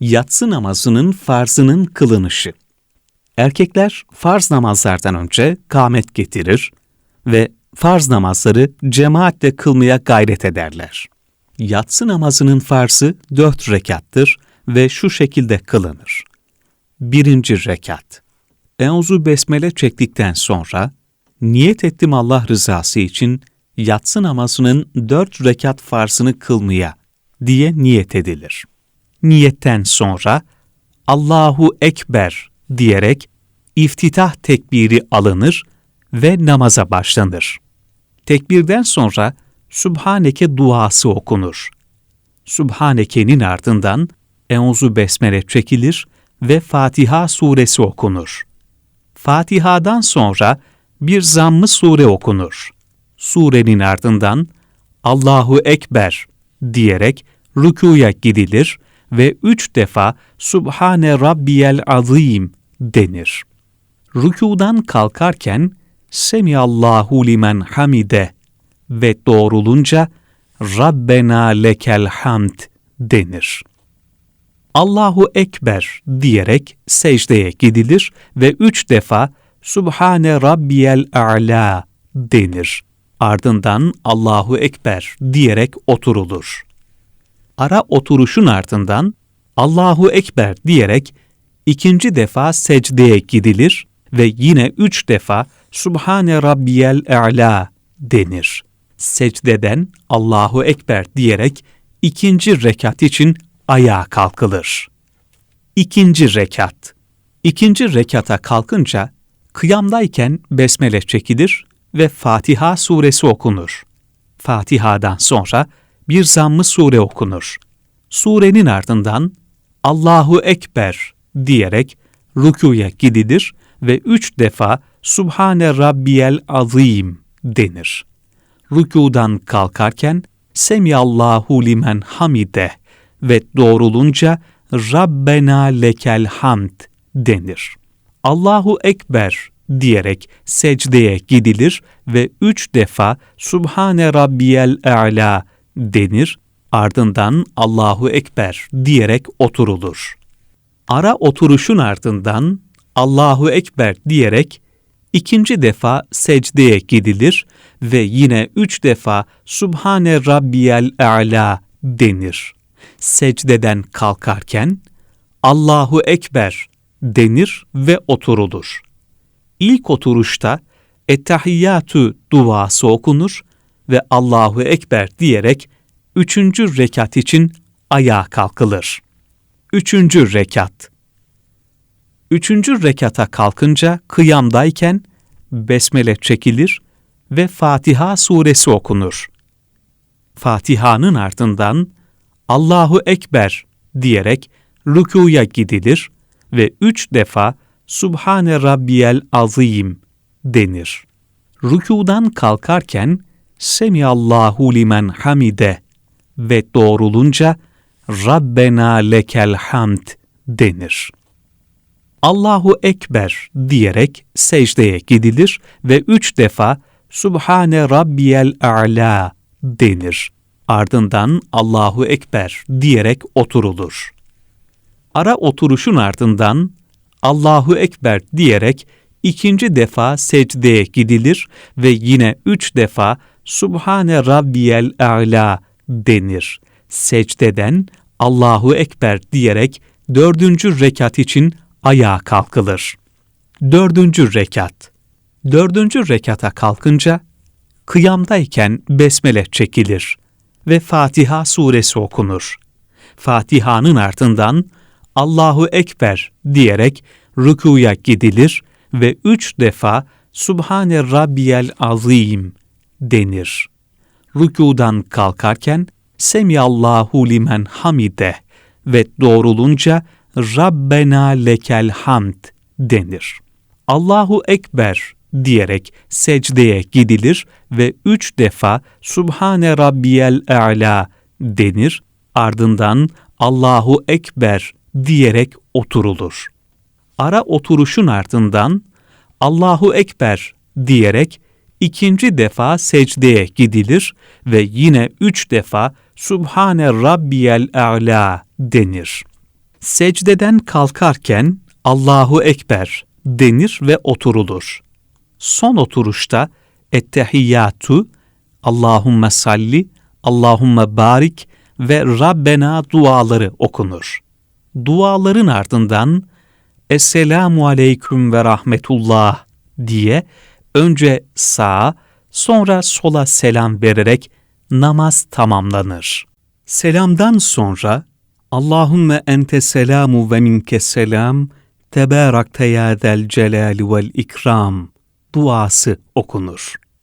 Yatsı namazının farzının kılınışı. Erkekler farz namazlardan önce kâmet getirir ve farz namazları cemaatle kılmaya gayret ederler. Yatsı namazının farzı dört rekattır ve şu şekilde kılınır. Birinci rekat. Euzu besmele çektikten sonra, niyet ettim Allah rızası için yatsı namazının dört rekat farzını kılmaya diye niyet edilir. Niyetten sonra, Allahu Ekber diyerek iftitah tekbiri alınır ve namaza başlanır. Tekbirden sonra Subhaneke duası okunur. Subhaneke'nin ardından Euzu Besmele çekilir ve Fatiha suresi okunur. Fatiha'dan sonra bir zammı sure okunur. Surenin ardından Allahu Ekber diyerek rükuya gidilir ve üç defa Subhane Rabbiyel Azim denir. Rükudan kalkarken Semiyallahu limen hamide ve doğrulunca Rabbena lekel hamd denir. Allahu Ekber diyerek secdeye gidilir ve üç defa Subhane Rabbiyel A'la denir. Ardından Allahu Ekber diyerek oturulur. Ara oturuşun ardından Allahu Ekber diyerek ikinci defa secdeye gidilir ve yine üç defa Subhane Rabbiyel A'la denir. Secdeden Allahu Ekber diyerek ikinci rekat için ayağa kalkılır. İkinci rekat. İkinci rekata kalkınca kıyamdayken besmele çekilir ve Fatiha suresi okunur. Fatiha'dan sonra bir zammı sure okunur. Surenin ardından Allahu Ekber diyerek rükuya gidilir ve üç defa Subhane Rabbiyel Azim denir. Rükudan kalkarken Semiyallahu limen hamide ve doğrulunca Rabbena lekel hamd denir. Allahu Ekber diyerek secdeye gidilir ve üç defa Subhane Rabbiyel A'la denir, ardından Allahu Ekber diyerek oturulur. Ara oturuşun ardından Allahu Ekber diyerek ikinci defa secdeye gidilir ve yine üç defa Subhane Rabbiyel A'la denir. Secdeden kalkarken Allahu Ekber denir ve oturulur. İlk oturuşta Ettehiyyatü duası okunur ve Allahu Ekber diyerek üçüncü rekat için ayağa kalkılır. Üçüncü rekat Üçüncü rekata kalkınca kıyamdayken besmele çekilir ve Fatiha suresi okunur. Fatiha'nın ardından Allahu Ekber diyerek rükuya gidilir ve üç defa Subhane Rabbiyel Azim denir. Rükudan kalkarken Semiyallahu limen hamide ve doğrulunca Rabbena lekel hamd denir. Allahu Ekber diyerek secdeye gidilir ve üç defa Subhane Rabbiyel A'la denir. Ardından Allahu Ekber diyerek oturulur. Ara oturuşun ardından Allahu Ekber diyerek ikinci defa secdeye gidilir ve yine üç defa Subhane Rabbiyel A'la denir. Secdeden Allahu Ekber diyerek dördüncü rekat için ayağa kalkılır. Dördüncü rekat. Dördüncü rekata kalkınca kıyamdayken besmele çekilir ve Fatiha suresi okunur. Fatiha'nın ardından Allahu Ekber diyerek rükuya gidilir ve üç defa Subhane Rabbiyel Azim denir. Rükudan kalkarken Semiyallahu limen hamide ve doğrulunca Rabbena lekel hamd denir. Allahu Ekber diyerek secdeye gidilir ve üç defa Subhane Rabbiyel A'la denir, ardından Allahu Ekber diyerek oturulur. Ara oturuşun ardından Allahu Ekber diyerek ikinci defa secdeye gidilir ve yine üç defa Subhane Rabbiyel A'la denir. Secdeden kalkarken Allahu Ekber denir ve oturulur. Son oturuşta Ettehiyyatu, Allahümme salli, Allahümme barik ve Rabbena duaları okunur. Duaların ardından Esselamu aleyküm ve rahmetullah diye önce sağa sonra sola selam vererek namaz tamamlanır. Selamdan sonra Allahümme ente selamu ve minke selam tebarakte ya del celali vel ikram duası okunur.